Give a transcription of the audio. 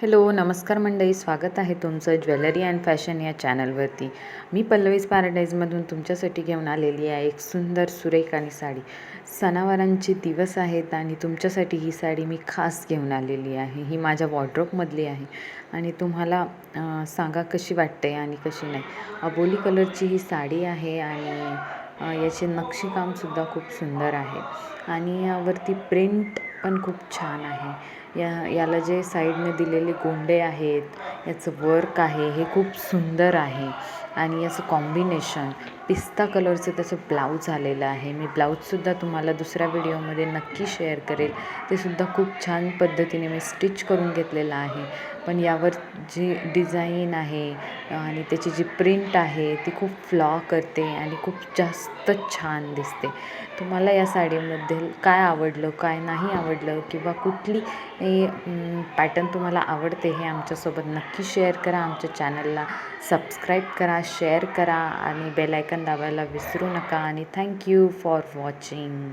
Hello नमस्कार मंडळी स्वागत आहे तुमचं ज्वेलरी अँड फॅशन या चॅनलवरती. मी पल्लवीज पॅराडाईजमधून तुमच्यासाठी घेऊन आलेली आहे एक सुंदर सुरेख आणि साडी. सणावारांचे दिवस आहेत आणि तुमच्यासाठी ही साडी मी खास घेऊन आलेली आहे. ही माझ्या वॉर्ड्रोपमधली आहे आणि तुम्हाला सांगा कशी वाटते आणि कशी नाही. अबोली कलरची ही साडी आहे आणि याचे नक्षीकामसुद्धा खूप सुंदर आहे. आणि यावरती प्रिंट पण खूप छान आहे. या याला जे साईडने दिलेले गोंडे आहेत याचं वर्क आहे हे खूप सुंदर आहे. आणि याचं कॉम्बिनेशन पिस्ता कलरचं त्याचं ब्लाऊज आलेलं आहे. मी ब्लाऊजसुद्धा तुम्हाला दुसऱ्या व्हिडिओमध्ये नक्की शेअर करेल. ते सुद्धा खूप छान पद्धतीने मी स्टिच करून घेतलेलं आहे. पण यावर जी डिझाईन आहे आणि त्याची जी प्रिंट आहे ती खूप फ्लॉ करते आणि खूप जास्त छान दिसते. तुम्हाला या साडीमध्ये काय आवडलं काय नाही आवडलं किंवा कुठली पॅटर्न तुम्हाला आवडते हे आमच्यासोबत नक्की शेअर करा. आमच्या चॅनलला सबस्क्राईब करा. शेअर करा आणि बेल आयकन दाबायला विसरू नका. आणि थँक्यू फॉर वॉचिंग